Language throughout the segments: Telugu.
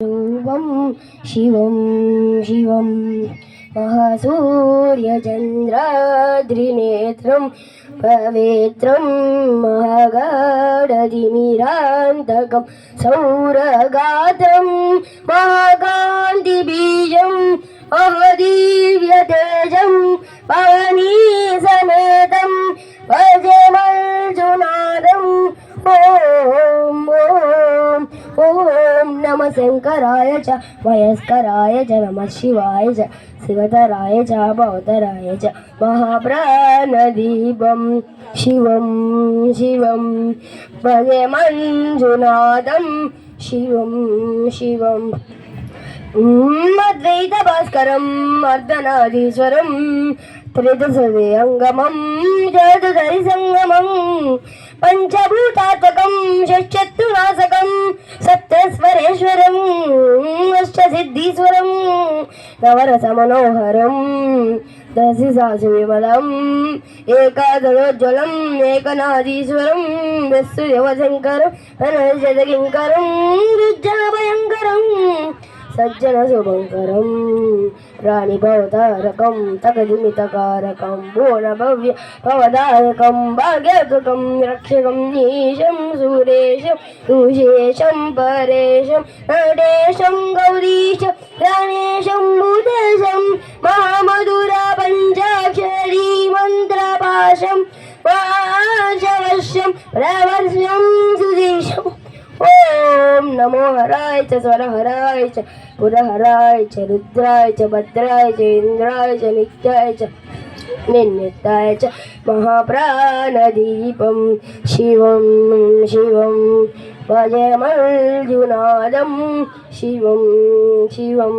రూపం శివం శివం. మహాసూర్యచంద్రాద్రినేత్రం పవిత్రం మహాగాఢదిమిరాంతకం సౌరగాత్రం మహాకాంతిబీజం మహదీవ్యతేజం శంకరాయ చ వయస్కరాయ చ నమ శివాయ చ శివతరాయ చ భవతరాయ చ మహాప్రాణదీపం శివం శివం భజే మంజునాథం శివం. శివం అద్వైత భాస్కరం అర్ధనాదీశ్వరం త్రిదశదే జగదరి సంగమం పంచభూతాత్మకం షట్చత్తునాశకం నవరస మనోహరం దశిసాసు విమలం ఏకాదనోజ్వలం ఏకనాదీశ్వరం వస్తుదేవశంకరం అనజదకింకరం రుజ్జన భయంకరం సజ్జన శుభంకరం రాణి భవతారకం తగదిమితకారకం భువన భవ్య భవదారకం భాగ్యకం రక్షకం నీశం సురేశం సుశేషం పరేశం నటేశం వర్షం ప్రవర్షం సుదేశం ఓం నమో హరాయ చ స్వరహరాయ చ పురహరాయ చ రుద్రాయ చ భద్రాయ చ ఇంద్రాయ చ నిత్యాయ చ నిన్నిత్యాయ చ మహాప్రాణదీపం. శివం శివం భజమర్జునాదం శివం శివం.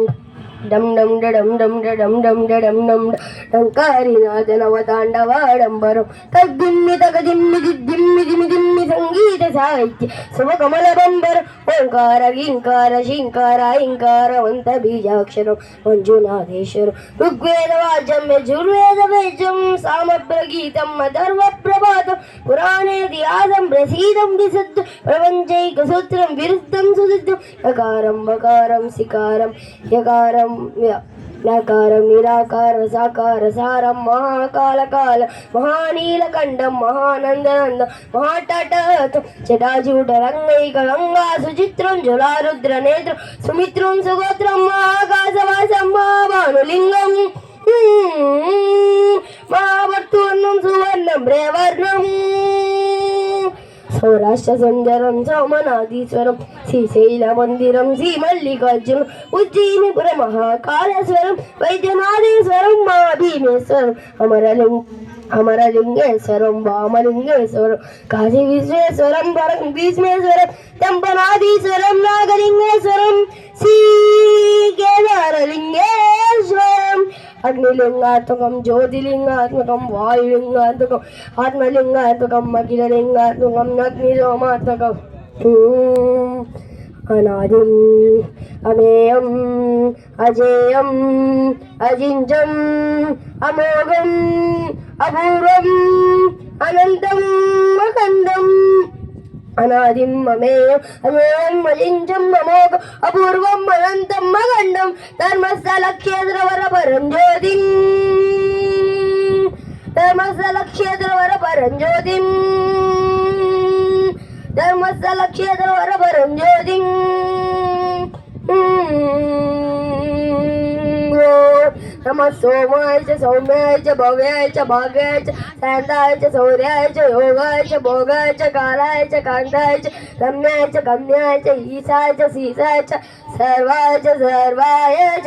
ડમ ડમ ડમ ડમ ડમ ડમ ડમ ડમ ટંકારીના જનવતાંડવાડંબરો તદ્દિમ્મિ તગ દિમ્મિ દિમ્મિ દિમ્મિ દિમ્મિ સંગીત સાહિત્ય શુભ કમલ બંબર ઓંકાર ઈંકાર શિંકાર ઈંકાર અંત બીજાક્ષરો મંજુનાથેશ્વરો ઋગ્વેદ વાજમ યજુર્વેદ વેજમ સામ પ્રગીતમ અધર્વ પ્રભાત પુરાણે દિયાસમ પ્રસીદમ વિસદ પ્રપંચૈક સૂત્રમ વિરુદ્ધમ સુદિદ્ધમ અકારમ બકારમ સિકારમ યકારમ య- నకారం నిరాకార సాకార సారం మహాకాల కాల మహానీలకంఠం మహానందనంద మహాటటం జటాజూట రంగైక గంగా సుచిత్రం జలారుద్ర నేత్రం సుమిత్రం సుగోత్రం మహాకాశవాసం మహాభానులింగం మహావర్తువర్ణం సువర్ణం రేవర్ణం. సౌరాష్ట్ర సుందరం సోమనాథీశ్వరం శ్రీశైల మందిరం శ్రీ మల్లికార్జునం ఉజ్జయినిపుర మహాకాళేశ్వరం వైద్యనాథేశ్వరం మా భీమేశ్వరం అమరలింగ అమరలింగేశ్వరం వామలింగేశ్వరం కాశీ విశ్వేశ్వరం వరం భీష్మేశ్వరం తంపనాథీశ్వరం నాగలింగేశ్వరం శ్రీ కేదారలింగేశ్వరం അഗ്നിലിംഗാത്മകം ജ്യോതിലിംഗാത്മകം വായുലിംഗാത്മകം ആത്മലിംഗാത്മകം മകിരലിംഗാത്മകം അഗ്നിരോമാത്മകം അനാദിം അമേയം അജേയം അജിഞ്ചം അമോഘം അപൂർവം അനന്തം അഖണ്ഡം. അനാദിം മമേയം അമേയം മലിഞ്ചം മമോക അപൂർവം മലന്തം മകണ്ഠം ധർമ്മസ്ഥലക്ഷേത്രവരപരം ജ്യോതി ധർമ്മസ്ഥലക്ഷേത്രവരപരം ജ്യോതി ധർമ്മസ്ഥലക്ഷേത്രവരപരം ജ്യോതി नमः सोमाय च सौम्याय च भव्याय योगाय भोगाय कालाय रम्याय गम्याय ईशाय सर्वाय सर्वाय